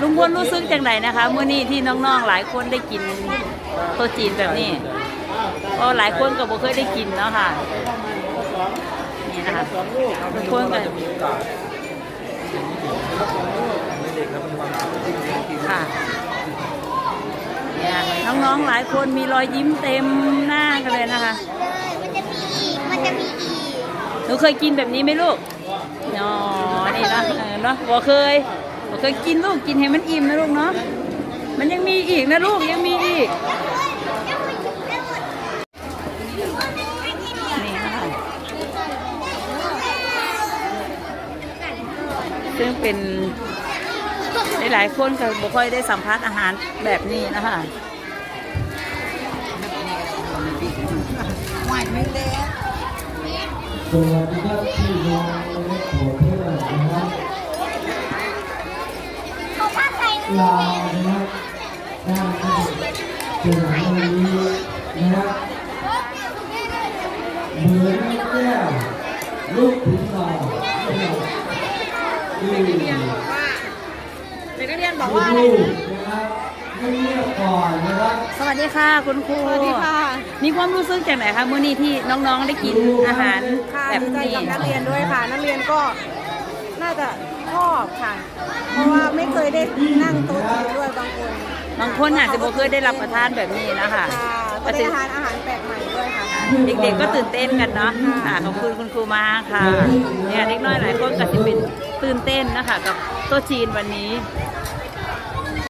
ลุงพลรู้สึกจังไดนะคะเมื่อนี้ที่น้องๆหลายคนได้กินโต๊ะจีนแบบนี้ก็หลายคนก็บ่เคยได้กินเนาะค่ะนี่นะคะทุกคนก็ค่ะเนี่ยน้องๆหลายคนมีรอยยิ้มเต็มหน้ากันเลยนะคะมันจะมีอีกหนูเคยกินแบบนี้ไหมลูกอ๋อนี่เนาะเออเนาะบ่เคย บ่เคยกินลูกกินให้มันอิ่มนะลูกเนาะ มันยังมีอีกนะลูกยังมีอีก นี่นะคะซึ่งเป็นหลายๆคนก็บ่ค่อยได้สัมผัสอาหารแบบนี้นะคะสวัสดีครับพี่น้องและผัวเพื่อนนะครับ ลานะครับได้านข้างเป็นหางวันนี้นะครับเหมือนแก้วลูกถึงต่อนะครับที่เด็กนักเรียนบอกว่าอะไรลูนะครับให้เรียกก่อนนะครับสวัสดีค่ะคุณครูสวัสดีค่ะ มีความรู้สึกจากไหนคะเมื่อนี้ที่น้องๆได้กินอาหารค่ะแบบดีใจนี้กับนักเรียนด้วยค่ะ นักเรียนก็น่าจะชอบค่ะ ไม่เคยได้นั่งโต๊ะจีนด้วยบางคนบางคนอาจจะบ่เคยได้รับประทานแบบนี้นะคะค่ะก็ได้ทานอาหารแปลกใหม่ด้วยค่ะ เด็กๆก็ตื่นเต้นกันเนาะค่ะขอบคุณคุณครูมากค่ะเนี่ยเด็กน้อยหลายคนก็จะเป็นตื่นเต้นนะคะกับโต๊ะจีนวันนี้